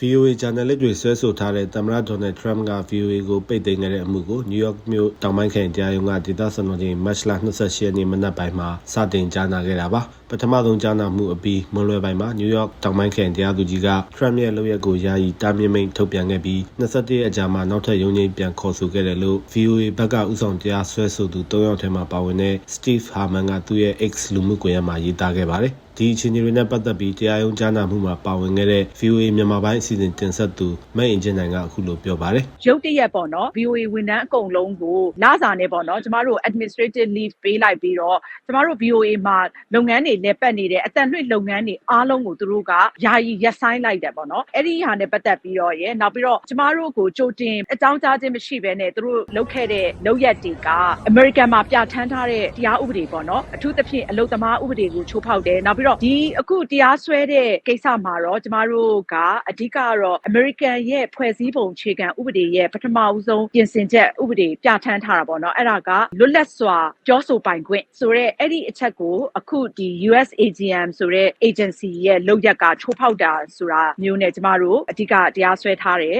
VOA journalist တွေဆွဲဆိုထားတဲ့သမ္မတဒေါ်နယ်ထရမ့်က VOA ကိုပိတ်သိမ်းခဲ့တဲ့အမှုကိုနယူးယောက်မြို့တောင်ပိုင်းခရိုင်တရားရုံးကဒေသစံတော်ချိန်မတ်လ28ရက်နေ့မနက်ပိုင်းမှာစတင်ကြားနာခဲ့တာပါပထမဆုံးကြားနာမှုအပြီးမွန်လွယ်ပိုင်းမှာနယူးယောက်တောင်ပိုင်းခရိုင်တရားသူကြီးကထရမ့်ရဲ့လုပ်ရက်ကိုယာယီတားမြစ်မိန့်ထုတ်ပြန်ခဲ့ပြီး21ရက်အကြာမှာနောက်ထပ်ရုံးချင်းပြန်ခေါ်ဆိုခဲ့တယ်လို့ VOA ဘက်ကဥဆောင်တရားဆွဲဆိုသူ၃ယောက်ထဲမှာပါဝင်တဲ့ Steve Harman ကသူ့ရဲ့ X လူမှုကွန်ရက်မှာရေးသားခဲ့ပါတယ် ဒီအခြေအနေတွေနဲ့ပတ်သက်ပြီးတရားရုံးကြားနာမှုမှာပါဝင်ခဲ့တဲ့ VOA မြန်မာပိုင်းအစီအစဉ်တင်ဆက်သူမဲ့အင်ဂျင်နိုင်ကအခုလိုပြောပါတယ်ရုတ်တရက်ပေါ့နော် VOA ဝန်ထမ်းအကုန်လုံးကိုလစာနဲ့ပေါ့နော်ကျမတို့ administrative leave ပေးလိုက်ပြီးတော့ကျမတို့ VOA မှာလုပ်ငန်းတွေလက်ပတ်နေတဲ့အတန်လွှင့်လုပ်ငန်းတွေအားလုံးကိုသူတို့ကယာယီရပ်ဆိုင်းလိုက်တယ်ပေါ့နော်အဲ့ဒီဟာနဲ့ပတ်သက်ပြီးတော့ရယ်နောက်ပြီးတော့ကျမတို့ကိုကြိုတင်အကြောင်းကြားခြင်းမရှိဘဲနဲ့သူတို့လုပ်ခဲ့တဲ့လုပ်ရက်တွေက American မှာပြဋ္ဌာန်းထားတဲ့တရားဥပဒေပေါ့နော်အထူးသဖြင့်အလုပ်သမားဥပဒေကိုချိုးဖောက်တယ်နောက်ပြီးတော့ဒီအခုတရားစွဲတဲ့ကိစ္စမှာတော့ကျမတို့ကအဓိကကတော့ American ရဲ့ဖွဲ့စည်းပုံအခြေခံဥပဒေရဲ့ပထမဦးဆုံးပြင်ဆင်ချက်ဥပဒေပြဋ္ဌာန်းထားတာပေါ့နော်အဲ့ဒါကလွတ်လပ်စွာပြောဆိုပိုင်ခွင့်ဆိုတော့အဲ့ဒီအချက်ကိုအခုဒီ US AGM ဆိုတဲ့ agency ရဲ့လုပ်ရက်ကချိုးဖောက်တာဆိုတာမျိုးနဲ့ကျမတို့အဓိကတရားစွဲထားတယ်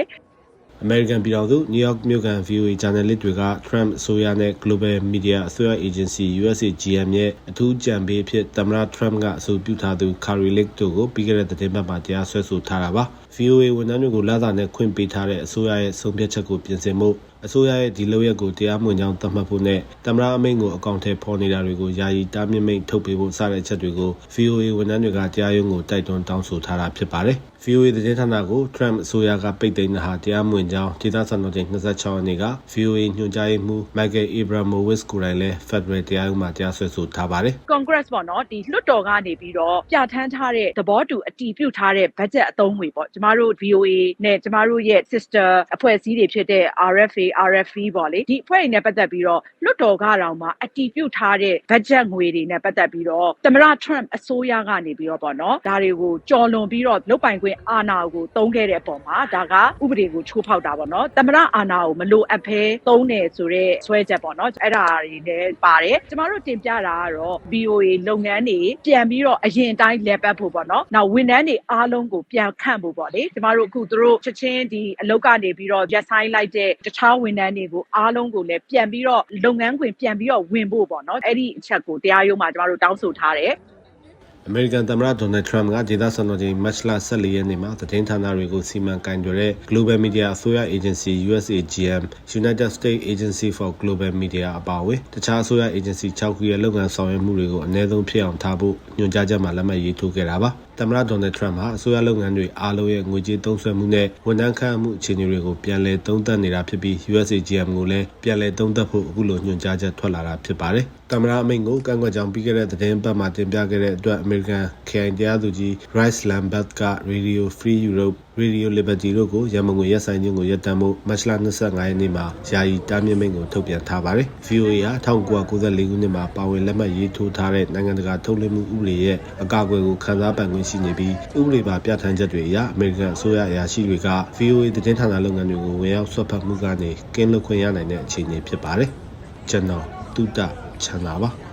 American ပြည်ထောင်စု New York မြို့ကန် VOA journalist တွေက Trump အစိုးရနဲ့ Global Media အစိုးရ agency USAGM ရဲ့အထူးကြံပေးအဖြစ်သမ္မတ Trump ကအဆိုပြုထားသူ Carrie Lake တို့ကိုပြီးခဲ့တဲ့သတင်းပတ်မှာတရားစွဲဆိုထားတာပါ VOA ဝန်ထမ်းတွေကိုလစာနဲ့ခွင့်ပေးထားတဲ့အစိုးရရဲ့ဆုံးဖြတ်ချက်ကိုပြင်ဆင်ဖို့ အစိုးရရဲ့ဒီလုပ်ရက်ကိုတရားမဝင်ကြောင်းသတ်မှတ်ဖို့နဲ့သမ္မတအမိန့်ကိုအကောင့်ထဲပေါ်နေတာတွေကိုယာယီတားမြစ်မိန့်ထုတ်ပေးဖို့စတဲ့အချက်တွေကို VOA ဝန်ထမ်းတွေကတရားရုံးကိုတိုက်တွန်းတောင်းဆိုထားတာဖြစ်ပါတယ်။ VOA သတင်းဌာနကို Trump အစိုးရကပိတ်သိမ်းတာဟာတရားမဝင်ကြောင်းဒေသစံတော်ချိန်26ရက်နေ့က VOA ညွှန်ကြားရေးမှူး Michael Abramowitz ကိုယ်တိုင်လည်း Federal တရားရုံးမှာတရားစွဲဆိုထားပါတယ်။ Congress ပေါ့နော်ဒီလွှတ်တော်ကနေပြီးတော့ပြဋ္ဌာန်းထားတဲ့သဘောတူအတည်ပြုထားတဲ့ budget အသုံးငွေပေါ့ကျမတို့ VOA နဲ့ကျမတို့ရဲ့ sister အဖွဲ့အစည်းတွေဖြစ်တဲ့ RFA RFE ပေါ့လေဒီအဖွဲ့တွေနဲ့ပတ်သက်ပြီးတော့ လွှတ်တော်ကတောင်မှအတည်ပြုထားတဲ့ budget ငွေတွေနဲ့ပတ်သက်ပြီးတော့သမ္မတ Trump အစိုးရကနေပြီးတော့ပေါ့နော်ဒါတွေကိုကြော်လွန်ပြီးတော့လုတ်ပိုင်ခွင့်အာဏာကိုသုံးခဲ့တဲ့အပေါ်မှာဒါကဥပဒေကိုချိုးဖောက်တာပေါ့နော်သမ္မတအာဏာကိုမလိုအပ်ဘဲသုံးတယ်ဆိုတော့ဆွဲချက်ပေါ့နော်အဲ့ဒါတွေလည်းပါတယ်ကျမတို့တင်ပြတာကတော့ BOA လုပ်ငန်းတွေပြန်ပြီးတော့အရင်အတိုင်းလဲပတ်ဖို့ပေါ့နော်နောက်ဝန်ထမ်းတွေအားလုံးကိုပြန်ခန့်ဖို့ပေါ့လေကျမတို့အခုသူတို့ချက်ချင်းဒီအလုပ်ကနေပြီးတော့ရက်ဆိုင်လိုက်တဲ့တခြားဝန်ထမ်းတွေကိုအားလုံးကိုလည်းပြန်ပြီးတော့လုပ်ငန်းခွင်ပြန်ပြီးတော့ဝင်ဖို့ပေါ့နော်အဲ့ဒီအချက်ကိုတရားရုံးမှာကျမတို့တောင်းဆိုထားတယ်အမေရိကန်သမ္မတဒေါ်နယ်ထရမ့်ကဒေသစံတော်ချိန်မတ်လ14ရက်နေ့မှာသတင်းဌာနတွေကိုစီမံကင်တွယ်တဲ့ Global Media အစိုးရ Agency USAGM United States Agency for Global Media အပါအဝင်တခြားအစိုးရ agency 6ခုရဲ့လုပ်ငန်းဆောင်ရွက်မှုတွေကိုအ ਨੇ ဆုံးဖြစ်အောင်ထားဖို့ညွှန်ကြားချက်မှာလက်မှတ်ရေးထိုးခဲ့တာပါ သမ္မတဒေါ်နယ်ထရမ့်ဟာအစိုးရလုပ်ငန်းတွေအားလုံးရဲ့ငွေကြေးသုံးစွဲမှုနဲ့ဝန်ထမ်းခန့်မှုအခြေအနေတွေကိုပြန်လည်သုံးသပ်နေတာဖြစ်ပြီး USAGM ကိုလည်းပြန်လည်သုံးသပ်ဖို့အခုလိုညွှန်ကြားချက်ထွက်လာတာဖြစ်ပါတယ်။သမ္မတအမိန့်ကိုကန့်ကွက်ကြောင်းပြီးခဲ့တဲ့သတင်းပတ်မှာတင်ပြခဲ့တဲ့အတွက် American ခရိုင်တရားသူကြီး Bryce Lambert က Radio Free Europe Radio Liberty တို့ကိုရမငွေရက်ဆိုင်ခြင်းကိုရပ်တန့်ဖို့မတ်လ25ရက်နေ့မှာယာယီတားမြစ်မိန့်ကိုထုတ်ပြန်ထားပါတယ်။ VOA ဟာ1994ခုနှစ်မှာပါဝင်လက်မှတ်ရေးထိုးထားတဲ့နိုင်ငံတကာထုတ်လွှင့်မှုဥပဒေရဲ့အကာအကွယ်ကိုခန်းစားပိုင်ခွင့်ရှိနေပြီးဥပဒေပါပြဋ္ဌာန်းချက်တွေအရအမေရိကန်အစိုးရအရာရှိတွေက VOA သတင်းဌာနလုပ်ငန်းတွေကိုဝင်ရောက်ဆွတ်ဖက်မှုကနေကင်းလွတ်ခွင့်ရနိုင်တဲ့အခြေအနေဖြစ်ပါတယ်။ကျွန်တော်တုဒ္ဒချန်တာပါ။